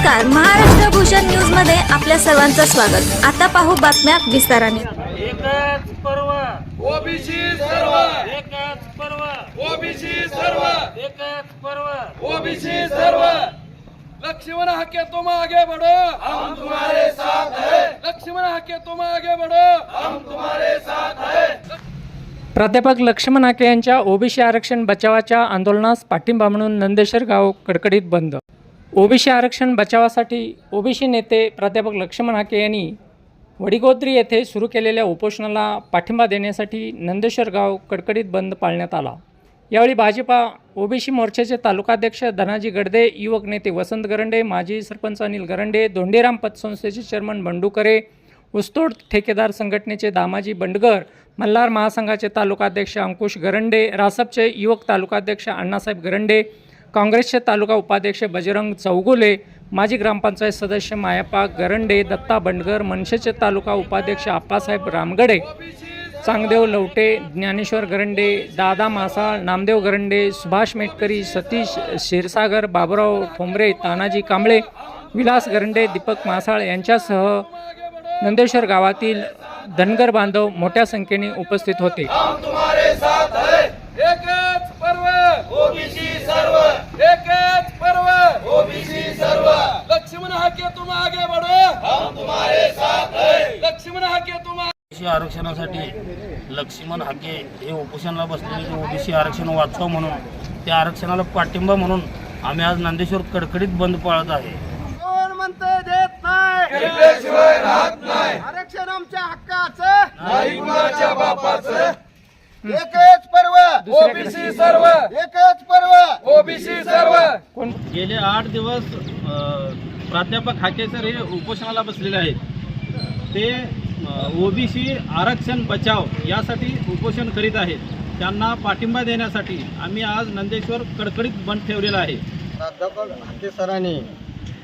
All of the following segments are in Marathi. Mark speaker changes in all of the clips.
Speaker 1: नमस्कार. महाराष्ट्र भूषण न्यूजमध्ये आपल्या सर्वांचं स्वागत. आता पाहू बातम्या विस्ताराने.
Speaker 2: एकच पर्व.
Speaker 3: ओबीसी सर्व.
Speaker 2: एकच पर्व.
Speaker 3: ओबीसी सर्व.
Speaker 2: एकच पर्व.
Speaker 3: ओबीसी सर्व. लक्ष्मण हके तुम आगे बढ़ो हम तुम्हारे साथ है. लक्ष्मण हके तुम आगे बढ़ो हम तुम्हारे साथ है.
Speaker 4: प्राध्यापक लक्ष्मण हाके यांच्या ओबीसी आरक्षण बचावाच्या आंदोलनास पाठिंबा म्हणून नंदेश्वर गाव कडकडीत बंद. ओबीसी आरक्षण बचावासाठी ओबीसी नेते प्राध्यापक लक्ष्मण हाके यांनी वडिगोद्री येथे सुरू केलेल्या उपोषणाला पाठिंबा देण्यासाठी नंदेश्वर गाव कडकडीत बंद पाळण्यात आला. यावेळी भाजपा ओबीसी मोर्चाचे तालुकाध्यक्ष धनाजी गडदे युवक नेते वसंत गरंडे माजी सरपंच अनिल गरंडे धोंडेराम पतसंस्थेचे चेअरमन बंडूकरे उस्तोड ऊसतोड ठेकेदार संघटनेचे दामाजी बंडगर मल्हार महासंघाचे तालुकाध्यक्ष अंकुश गरंडे रासपचे युवक तालुकाध्यक्ष अण्णासाहेब गरंडे काँग्रेसचे तालुका उपाध्यक्ष बजरंग चौगुले माजी ग्रामपंचायत सदस्य मायापा गरंडे दत्ता बंडगर मनसेचे तालुका उपाध्यक्ष आप्पासाहेब रामगडे चांगदेव लवटे ज्ञानेश्वर गरंडे दादा मासाळ नामदेव गरंडे सुभाष मेटकरी सतीश क्षीरसागर बाबुराव ठोंबरे तानाजी कांबळे विलास गरंडे दीपक मासाळ यांच्यासह नंदेश्वर गावातील धनगर बांधव मोठ्या संख्येने उपस्थित होते
Speaker 3: एकच पर्व ओबीसी सर्व एकच पर्व ओबीसी सर्व लक्ष्मण हके तुम आगे बढ़ो हम तुम्हारे साथ है लक्ष्मण हके तुम
Speaker 2: ओबीसी आरक्षणासाठी लक्ष्मण हाके हे उपोषणाला बसलेले जे ओबीसी आरक्षण वाचवा म्हणून त्या आरक्षणाला पाठिंबा म्हणून आम्ही आज नंदेश्वर कडकडीत बंद पाळत आहे.
Speaker 5: कोण म्हणते देत नाही?
Speaker 3: केल्याशिवाय राहत नाही.
Speaker 5: आरक्षण आमच्या हक्काचं?
Speaker 3: नाही कुणाच्या बापाचं.
Speaker 5: एकच पर्व.
Speaker 3: ओबीसी सर्व.
Speaker 5: एकच पर्व.
Speaker 3: ओबीसी सर्व.
Speaker 6: गेले आठ दिवस प्राध्यापक हाके सर हे उपोषणाला बसलेले आहेत. ते ओबीसी आरक्षण बचाव यासाठी उपोषण करीत आहेत. त्यांना पाठिंबा देण्यासाठी आम्ही आज नंदेश्वर कडकडीत बंद ठेवलेला आहे.
Speaker 5: प्राध्यापक हाते सरांनी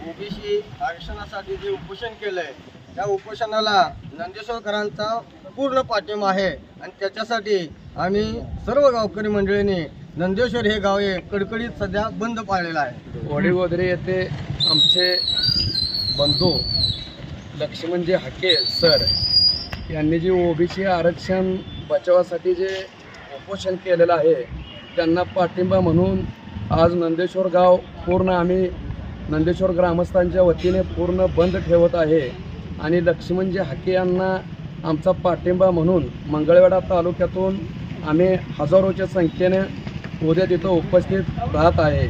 Speaker 5: ओबीसी आरक्षणासाठी जे उपोषण केलंय त्या उपोषणाला नंदेश्वरकरांचा पूर्ण पाठिंबा आहे. आणि त्याच्यासाठी आम्ही सर्व गावकरी मंडळींनी नंदेश्वर हे गाव हे कडकडीत सध्या बंद पाळलेलं आहे.
Speaker 7: वडीगोदरे येथे आमचे बंधू लक्ष्मणजी हाके सर यांनी जे ओबीसी आरक्षण बचावासाठी जे उपोषण केलेलं आहे त्यांना पाठिंबा म्हणून आज नंदेश्वर गाव पूर्ण आम्ही नंदेश्वर ग्रामस्थांच्या वतीने पूर्ण बंद ठेवत आहे. आणि लक्ष्मणजी हाके यांना आमचा पाठिंबा म्हणून मंगळवेढा तालुक्यातून आम्ही हजारोच्या संख्येने उद्या तिथं उपस्थित राहत आहे.